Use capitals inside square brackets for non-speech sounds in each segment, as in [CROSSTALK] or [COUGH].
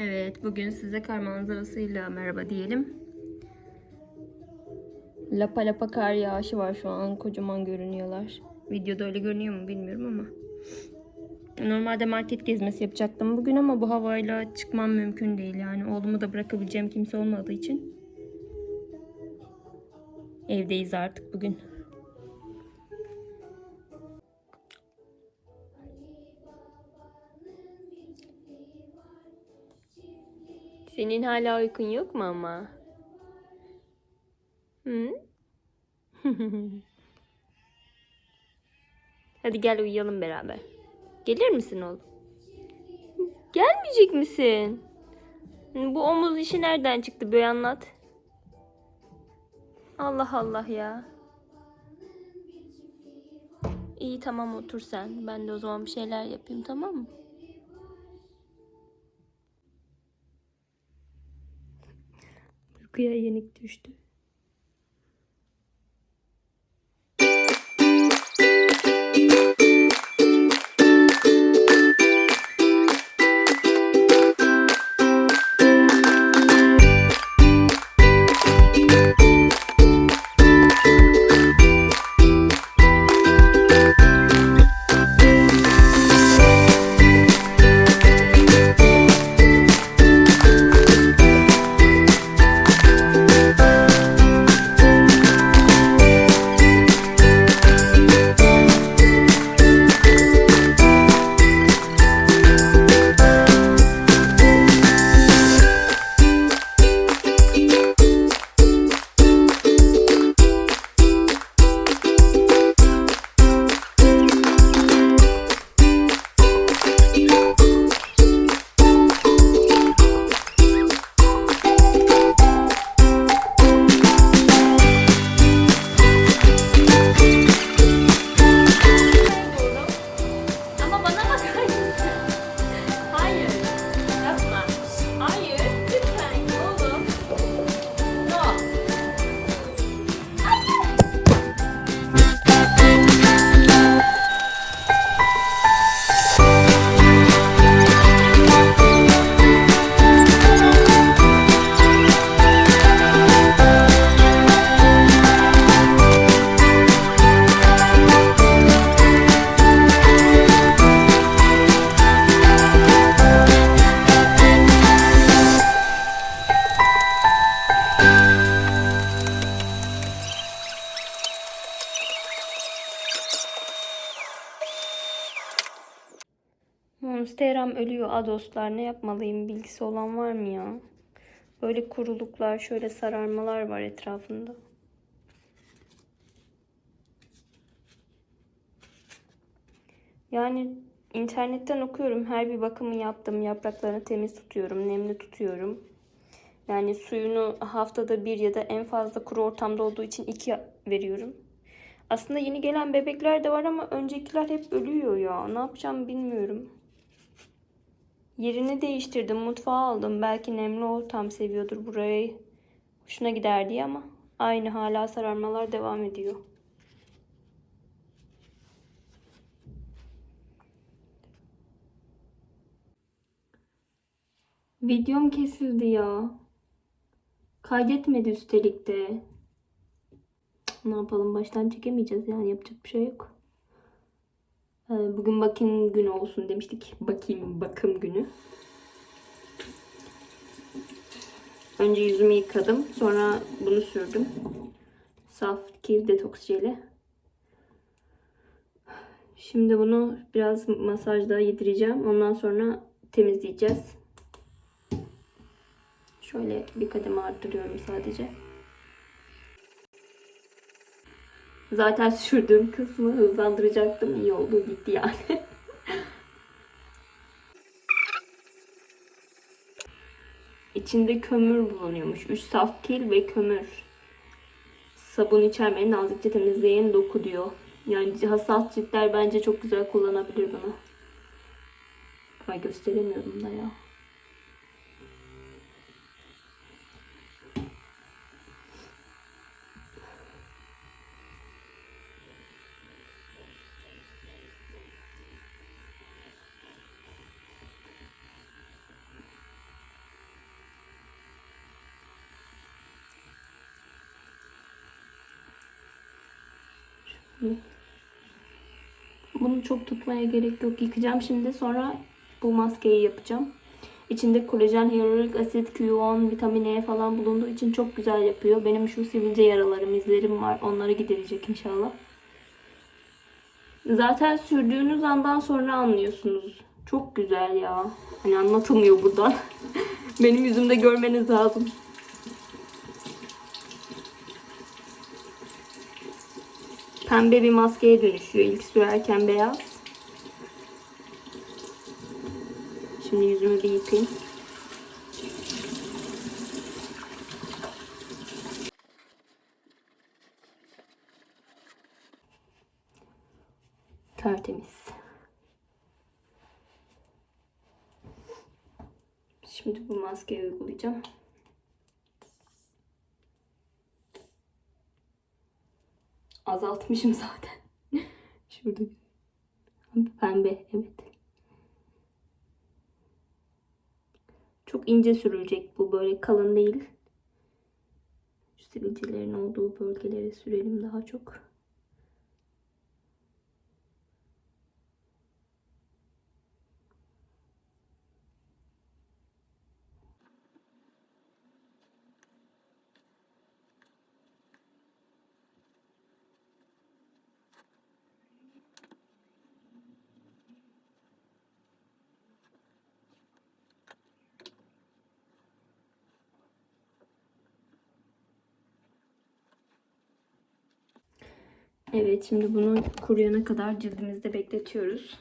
Evet, bugün size kar manzarasıyla merhaba diyelim. Lapa lapa kar yağışı var şu an. Kocaman görünüyorlar. Videoda öyle görünüyor mu bilmiyorum ama. Normalde market gezmesi yapacaktım bugün ama bu havayla çıkmam mümkün değil. Yani oğlumu da bırakabileceğim kimse olmadığı için. Evdeyiz artık bugün. Senin hala uykun yok mu ama? Hı? [LAUGHS] Hadi gel uyuyalım beraber. Gelir misin oğlum? Gelmeyecek misin? Bu omuz işi nereden çıktı böyle anlat. Allah Allah ya. İyi tamam otur sen. Ben de o zaman bir şeyler yapayım tamam mı? Uykuya yenik düştü. Ölüyor adoslar. Ne yapmalıyım? Bilgisi olan var mı ya? Böyle kuruluklar, şöyle sararmalar var etrafında. Yani internetten okuyorum. Her bir bakımı yaptım. Yapraklarını temiz tutuyorum, nemli tutuyorum. Yani suyunu haftada bir ya da en fazla kuru ortamda olduğu için iki veriyorum. Aslında yeni gelen bebekler de var ama öncekiler hep ölüyor ya. Ne yapacağım bilmiyorum. Yerini değiştirdim. Mutfağa aldım. Belki nemli ortam seviyordur burayı. Hoşuna gider diye ama aynı hala sararmalar devam ediyor. Videom kesildi ya. Kaydetmedi üstelik de. Ne yapalım baştan çekemeyeceğiz yani yapacak bir şey yok. Ee, Bugün bakım günü olsun demiştik. Bakayım bakım günü. Önce yüzümü yıkadım. Sonra bunu sürdüm. Saf kil detoks jeli. Şimdi bunu biraz masajda yedireceğim. Ondan sonra temizleyeceğiz. Şöyle bir kademe arttırıyorum sadece. Zaten sürdüğüm kısmı hızlandıracaktım. İyi oldu gitti yani. [LAUGHS] İçinde kömür bulunuyormuş. 3 saf kil ve kömür. Sabun içermeyen nazikçe temizleyen doku diyor. Yani hassas ciltler bence çok güzel kullanabilir bunu. Ay gösteremiyorum da ya. Bunu çok tutmaya gerek yok. Yıkayacağım şimdi. Sonra bu maskeyi yapacağım. İçinde kolajen, hyaluronik asit, Q10, vitamin E falan bulunduğu için çok güzel yapıyor. Benim şu sivilce yaralarım, izlerim var. Onları giderecek inşallah. Zaten sürdüğünüz andan sonra anlıyorsunuz. Çok güzel ya. Hani anlatılmıyor buradan. [LAUGHS] Benim yüzümde görmeniz lazım. Pembe bir maskeye dönüşüyor. İlk sürerken beyaz. Şimdi yüzümü bir yıkayayım. Tertemiz. Şimdi bu maskeyi uygulayacağım. Azaltmışım zaten. [LAUGHS] Şurada. Pembe evet. Çok ince sürülecek bu böyle kalın değil. Şu sivilcelerin olduğu bölgelere sürelim daha çok. Evet şimdi bunu kuruyana kadar cildimizde bekletiyoruz.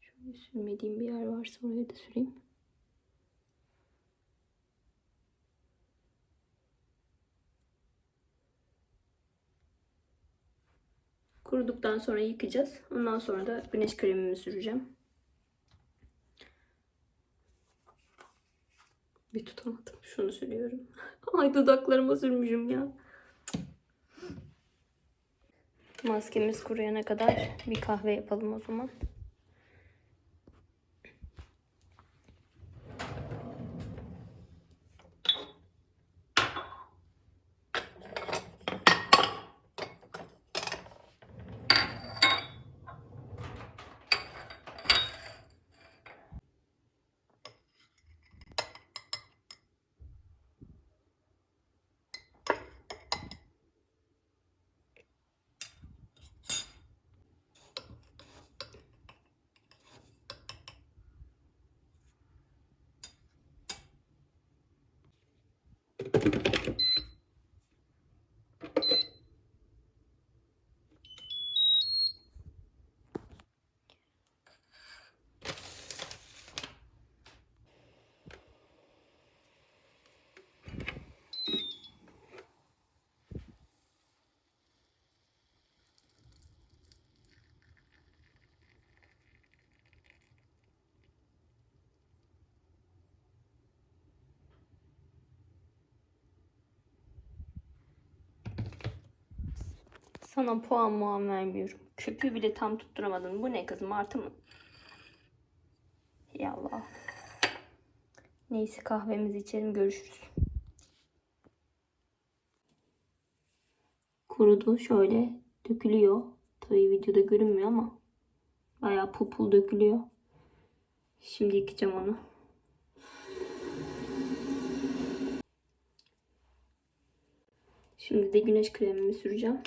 Şöyle sürmediğim bir yer varsa oraya da süreyim. Kuruduktan sonra yıkayacağız. Ondan sonra da güneş kremimi süreceğim. Bir tutamadım. Şunu sürüyorum. [LAUGHS] Ay dudaklarıma sürmüşüm ya. Maskemiz kuruyana kadar bir kahve yapalım o zaman. Sana puan muan vermiyorum. Köpüğü bile tam tutturamadın. Bu ne kız martı mı? Ya Allah. Neyse kahvemizi içelim görüşürüz. Kurudu şöyle dökülüyor. Tabii videoda görünmüyor ama bayağı pul dökülüyor. Şimdi yıkayacağım onu. Şimdi de güneş kremimi süreceğim.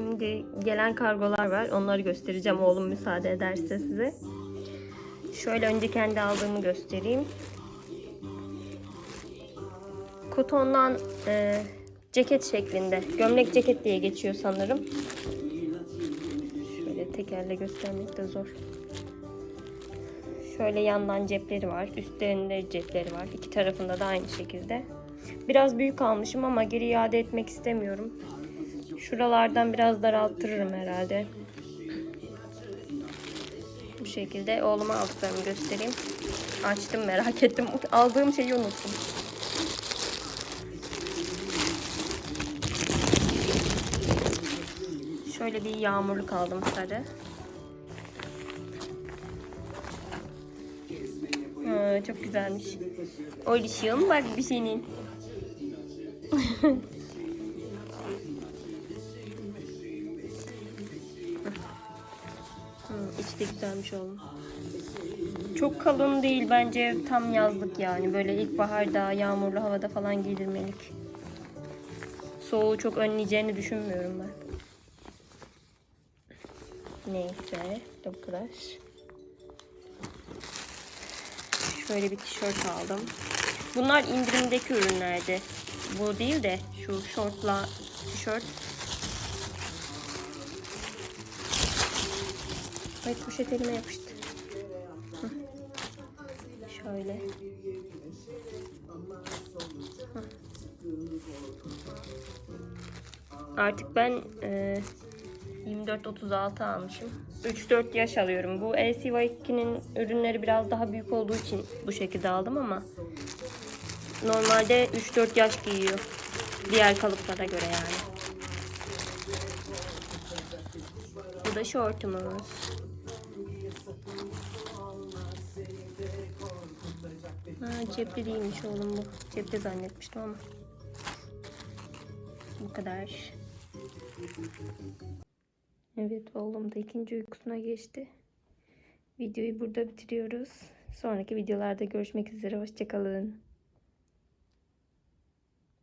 Şimdi gelen kargolar var. Onları göstereceğim oğlum müsaade ederse size. Şöyle önce kendi aldığımı göstereyim. Kotondan e, ceket şeklinde. Gömlek ceket diye geçiyor sanırım. Şöyle tekerle göstermek de zor. Şöyle yandan cepleri var. Üstlerinde cepleri var. İki tarafında da aynı şekilde. Biraz büyük almışım ama geri iade etmek istemiyorum. Şuralardan biraz daralttırırım herhalde. Bu şekilde oğluma aldıklarımı göstereyim. Açtım merak [LAUGHS] ettim. Aldığım şeyi unuttum. Şöyle bir yağmurluk aldım sarı. Ha, çok güzelmiş. Oluşum bak bir senin. [LAUGHS] De güzelmiş oğlum. Çok kalın değil bence tam yazlık yani. Böyle ilkbaharda yağmurlu havada falan giydirmelik. Soğuğu çok önleyeceğini düşünmüyorum ben. Neyse bu kadar. Şöyle bir tişört aldım. Bunlar indirimdeki ürünlerdi. Bu değil de şu şortla tişört. Ay poşet elime yapıştı. Hı. Şöyle. Hı. Artık ben e, 24-36 almışım. 3-4 yaş alıyorum. Bu LCY2'nin ürünleri biraz daha büyük olduğu için bu şekilde aldım ama normalde 3-4 yaş giyiyor. Diğer kalıplara göre yani. Bu da şortumuz. Ha, değilmiş oğlum bu. Cepli zannetmiştim ama. Bu kadar. Evet oğlum da ikinci uykusuna geçti. Videoyu burada bitiriyoruz. Sonraki videolarda görüşmek üzere. Hoşçakalın.